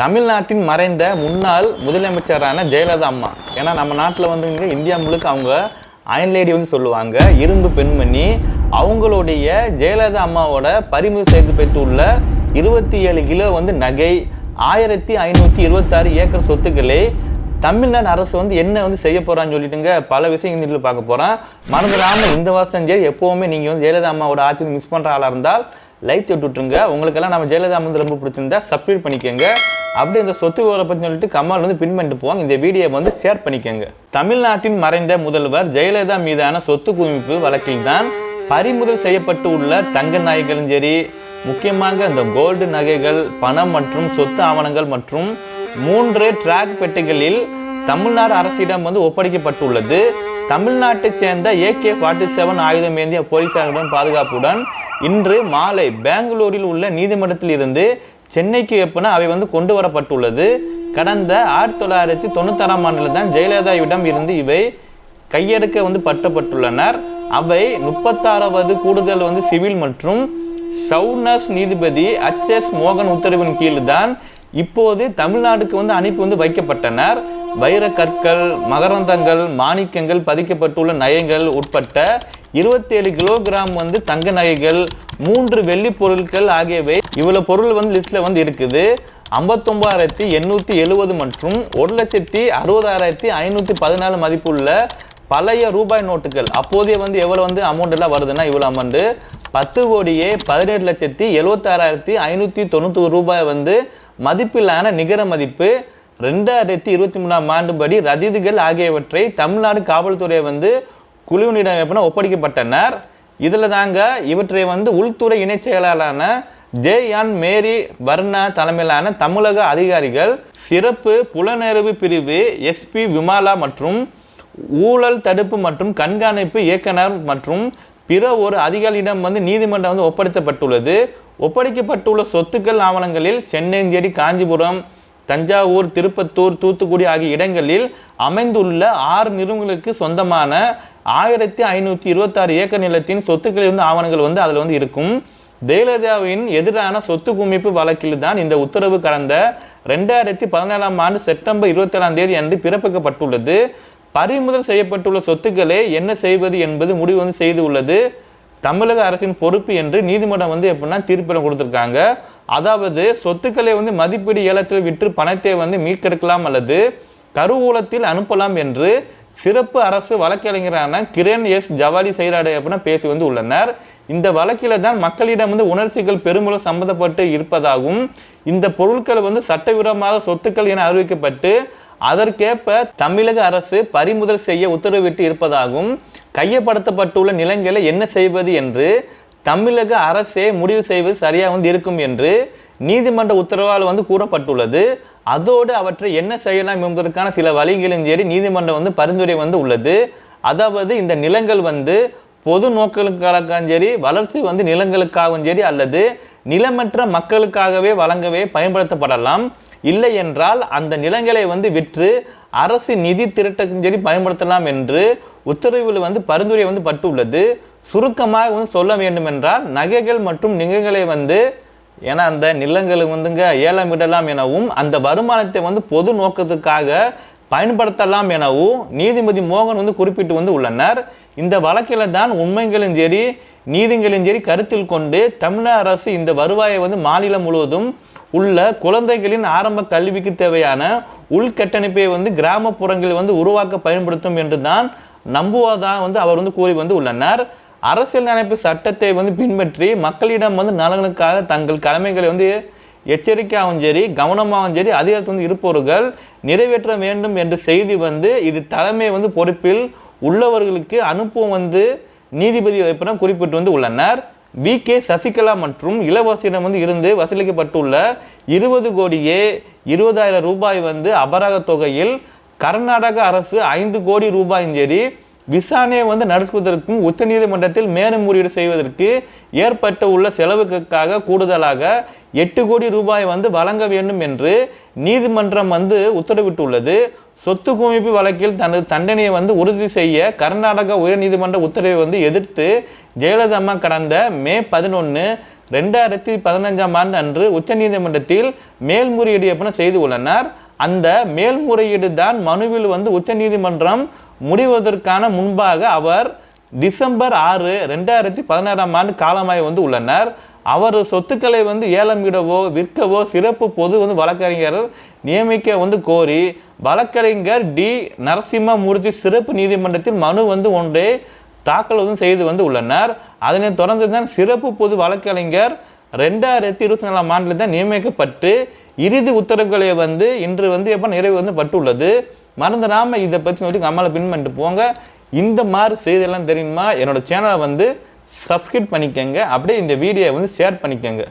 தமிழ்நாட்டின் மறைந்த முன்னாள் முதலமைச்சரான ஜெயலலிதா அம்மா. ஏன்னா நம்ம நாட்டில் வந்துங்க இந்தியா முழுக்க அவங்க அயன் லேடி வந்து சொல்லுவாங்க. இரும்பு பெண்மணி. அவங்களுடைய ஜெயலலிதா அம்மாவோட பறிமுதல் செய்து பெற்றுள்ள இருபத்தி ஏழு கிலோ வந்து நகை ஆயிரத்தி ஐநூற்றி இருபத்தாறு ஏக்கர் சொத்துக்களை தமிழ்நாடு அரசு வந்து என்ன வந்து செய்ய போகிறான்னு சொல்லிட்டுங்க பல விஷயம் இந்த பார்க்க போறோம். மறந்துடாமல் இந்த வருஷம் சரி எப்போவுமே நீங்கள் வந்து ஜெயலலிதா அம்மாவோட ஆட்சி வந்து மிஸ் பண்ணுற ஆளாக இருந்தால் லைக் தொட்டு உங்களுக்கெல்லாம் நம்ம ஜெயலலிதா அம்மா வந்து ரொம்ப பிடிச்சிருந்தா சப்ஸ்கிரைப் பண்ணிக்கோங்க. அப்படி இந்த சொத்து விவரம் பற்றி சொல்லிட்டு கமல் வந்து பின் பண்ணிட்டு போவாங்க. இந்த வீடியோவை வந்து ஷேர் பண்ணிக்கோங்க. தமிழ்நாட்டின் மறைந்த முதல்வர் ஜெயலலிதா மீதான சொத்து குவிப்பு வழக்கில் தான் பறிமுதல் செய்யப்பட்டு உள்ள தங்க நாய்களும் சரி முக்கியமாக இந்த கோல்டு நகைகள் பணம் மற்றும் சொத்து ஆவணங்கள் மற்றும் மூன்று டிராக் பெட்டிகளில் தமிழ்நாடு அரசிடம் வந்து ஒப்படைக்கப்பட்டுள்ளது. தமிழ்நாட்டைச் சேர்ந்த ஏகே ஃபார்ட்டி செவன் ஆயுதம் ஏந்திய போலீசாரிடம் பாதுகாப்புடன் இன்று மாலை பெங்களூரில் உள்ள நீதிமன்றத்தில் இருந்து சென்னைக்கு எப்போனா அவை வந்து கொண்டு வரப்பட்டுள்ளது. கடந்த ஆயிரத்தி தொள்ளாயிரத்தி தொண்ணூத்தாறாம் ஆண்டில் தான் ஜெயலலிதாவிடம் இருந்து இவை கையெடுக்க வந்து பட்டப்பட்டுள்ளனர் அவை முப்பத்தாறாவது கூடுதல் வந்து சிவில் மற்றும் சவுனஸ் நீதிபதி அச் எஸ் மோகன் உத்தரவின் கீழ் தான் இப்போது தமிழ்நாடுக்கு வந்து அனுப்பி வந்து வைக்கப்பட்டனர். வைர கற்கள் மகரந்தங்கள் மாணிக்கங்கள் பதிக்கப்பட்டுள்ள நயங்கள் உட்பட்ட இருபத்தேழு கிலோகிராம் வந்து தங்க நகைகள் மூன்று வெள்ளி பொருட்கள் ஆகியவை இவ்வளோ பொருள் வந்து லிஸ்ட்டில் வந்து இருக்குது. ஐம்பத்தொம்பதாயிரத்தி எண்ணூற்றி எழுபது மற்றும் ஒரு லட்சத்தி அறுபதாயிரத்தி ஐநூற்றி பதினாலு மதிப்புள்ள பழைய ரூபாய் நோட்டுகள். அப்போதைய வந்து எவ்வளோ வந்து அமௌண்ட் எல்லாம் வருதுன்னா இவ்வளோ அமௌண்ட்டு பத்து கோடியே பதினேழு லட்சத்தி எழுபத்தாறாயிரத்தி ஐநூற்றி தொண்ணூற்றி ரூபாய் வந்து மதிப்பிலான நிகர மதிப்பு. ரெண்டாயிரத்தி இருபத்தி மூணாம் ஆண்டு படி ரசீதுகள் ஆகியவற்றை தமிழ்நாடு காவல்துறை வந்து குழுவினிடம் எப்படின்னா ஒப்படைக்கப்பட்டனர். இதில் தாங்க இவற்றை வந்து உள்துறை இணைச் செயலாளரான ஜே என் மேரி வர்ணா தலைமையிலான தமிழக அதிகாரிகள் சிறப்பு புலனறிவு பிரிவு எஸ்பி விமாலா மற்றும் ஊழல் தடுப்பு மற்றும் கண்காணிப்பு இயக்குனர் மற்றும் பிற ஒரு அதிகாரியிடம் வந்து நீதிமன்றம் வந்து ஒப்படைக்கப்பட்டுள்ளது. ஒப்படைக்கப்பட்டுள்ள சொத்துக்கள் ஆவணங்களில் சென்னஞ்சேரி காஞ்சிபுரம் தஞ்சாவூர் திருப்பத்தூர் தூத்துக்குடி ஆகிய இடங்களில் அமைந்துள்ள ஆறு நிறுவனங்களுக்கு சொந்தமான ஆயிரத்தி ஐநூற்றி இருபத்தாறு ஏக்கர் நிலத்தின் சொத்துக்களில் வந்து ஆவணங்கள் வந்து அதில் வந்து இருக்கும். ஜெயலலிதாவின் எதிரான சொத்து குமிப்பு வழக்கில் தான் இந்த உத்தரவு கடந்த ரெண்டாயிரத்தி பதினேழாம் ஆண்டு செப்டம்பர் இருபத்தேழாம் தேதி அன்று பிறப்பிக்கப்பட்டுள்ளது. பறிமுதல் செய்யப்பட்டுள்ள சொத்துக்களை என்ன செய்வது என்பது முடிவு வந்து செய்து உள்ளது. தமிழக அரசின் பொறுப்பு என்று நீதிமன்றம் வந்து எப்படின்னா தீர்ப்பிடம் கொடுத்துருக்காங்க. அதாவது சொத்துக்களை வந்து மதிப்பீடு ஏலத்தில் விற்று பணத்தை வந்து மீட்டெடுக்கலாம் அல்லது கருவூலத்தில் அனுப்பலாம் என்று சிறப்பு அரசு வழக்கறிஞரான கிரண் எஸ். ஜவாலி செயலாடை அப்படின்னா பேசி வந்து உள்ளனர். இந்த வழக்கில் தான் மக்களிடம் வந்து உணர்ச்சிகள் பெருமளவு சம்மந்தப்பட்டு இருப்பதாகவும் இந்த பொருட்கள் வந்து சட்டவிரோதமாக சொத்துக்கள் என அறிவிக்கப்பட்டு அதற்கேற்ப தமிழக அரசு பறிமுதல் செய்ய உத்தரவிட்டு இருப்பதாகவும் கையப்படுத்தப்பட்டுள்ள நிலங்களை என்ன செய்வது என்று தமிழக அரசே முடிவு செய்வது சரியாக வந்து இருக்கும் என்று நீதிமன்ற உத்தரவால் வந்து கூறப்பட்டுள்ளது. அதோடு அவற்றை என்ன செய்யலாம் என்பதற்கான சில வழிகளும் சரி நீதிமன்றம் வந்து பரிந்துரை வந்து உள்ளது. அதாவது இந்த நிலங்கள் வந்து பொது நோக்கங்களுக்காகவும் சரி வளர்ச்சி வந்து நிலங்களுக்காகவும் சரி அல்லது நிலமற்ற மக்களுக்காகவே வழங்கவே பயன்படுத்தப்படலாம். இல்லை என்றால் அந்த நிலங்களை வந்து விற்று அரசு நிதி திரட்டக்கும் சரி பயன்படுத்தலாம் என்று உத்தரவில் வந்து பரிந்துரை வந்து பட்டுள்ளது. சுருக்கமாக வந்து சொல்ல வேண்டுமென்றால் நகைகள் மற்றும் நிகழ்களை வந்து ஏன்னா அந்த நிலங்கள் வந்துங்க ஏலம் விடலாம் எனவும் அந்த வருமானத்தை வந்து பொது நோக்கத்துக்காக பயன்படுத்தலாம் எனவும் நீதிபதி மோகன் வந்து குறிப்பிட்டு வந்து உள்ளனர். இந்த வழக்கில் தான் உண்மைகளும் சரி நீதிங்களும் சரி கருத்தில் கொண்டு தமிழக அரசு இந்த வருவாயை வந்து மாநிலம் முழுவதும் உள்ள குழந்தைகளின் ஆரம்ப கல்விக்கு தேவையான உள்கட்டமைப்பை வந்து கிராமப்புறங்களில் வந்து உருவாக்க பயன்படுத்தும் என்று தான் நம்புவதாக வந்து அவர் வந்து கூறி வந்து உள்ளனர். அரசியல் அமைப்பு சட்டத்தை வந்து பின்பற்றி மக்களிடம் வந்து நலனுக்காக தங்கள் கடமைகளை வந்து எச்சரிக்கையாகவும் சரி கவனமாகவும் சரி அதிகாரத்தில் வந்து இருப்பவர்கள் நிறைவேற்ற வேண்டும் என்ற செய்தி வந்து இது தலைமை வந்து பொறுப்பில் உள்ளவர்களுக்கு அனுப்பும் வந்து நீதிபதி வைப்பிடம் குறிப்பிட்டு வந்து உள்ளனர். வி. கே. சசிகலா மற்றும் இளவரசியிடம் வந்து இருந்து வசூலிக்கப்பட்டுள்ள இருபது கோடியே இருபதாயிரம் ரூபாய் வந்து அபராத தொகையில் கர்நாடக அரசு ஐந்து கோடி ரூபாயும் சரி விசாரணையை வந்து நடத்துவதற்கும் உச்சநீதிமன்றத்தில் மேல்முறையீடு செய்வதற்கு ஏற்பட்டு உள்ள செலவுக்காக கூடுதலாக எட்டு கோடி ரூபாய் வந்து வழங்க வேண்டும் என்று நீதிமன்றம் வந்து உத்தரவிட்டுள்ளது. சொத்து குவிப்பு வழக்கில் தனது தண்டனையை வந்து உறுதி செய்ய கர்நாடக உயர்நீதிமன்ற உத்தரவை வந்து எதிர்த்து ஜெயலலிதா அம்மா கடந்த மே பதினொன்று ரெண்டாயிரத்தி பதினஞ்சாம் ஆண்டு அன்று உச்சநீதிமன்றத்தில் மேல்முறையீடு செய்து உள்ளனர். அந்த மேல்முறையீடு தான் மனுவில் வந்து உச்சநீதிமன்றம் முடிவதற்கான முன்பாக அவர் டிசம்பர் ஆறு ரெண்டாயிரத்தி பதினாறாம் ஆண்டு காலமாய் வந்து உள்ளனர். அவர் சொத்துக்களை வந்து ஏலம் விடவோ விற்கவோ சிறப்பு பொது வந்து வழக்கறிஞர் நியமிக்க வந்து கோரி வழக்கறிஞர் டி நரசிம்மமூர்த்தி சிறப்பு நீதிமன்றத்தில் மனு வந்து ஒன்றே தாக்கல் வந்து செய்து வந்து உள்ளனர். அதனைத் தொடர்ந்து தான் சிறப்பு பொது வழக்கறிஞர் ரெண்டாயிரத்தி இருபத்தி நாலாம் ஆண்டில் தான் நியமிக்கப்பட்டு இறுதி உத்தரவுகளை வந்து இன்று வந்து எப்போ நிறைவு வந்து பட்டுள்ளது. மறந்துடாம இதை பற்றி சொல்லி அம்மாவில் பின் பண்ணிட்டு போங்க. இந்த மாதிரி செய்தியெல்லாம் தெரியுமா? என்னோட சேனலை வந்து சப்ஸ்கிரைப் பண்ணிக்கோங்க. அப்படியே இந்த வீடியோவை வந்து ஷேர் பண்ணிக்கோங்க.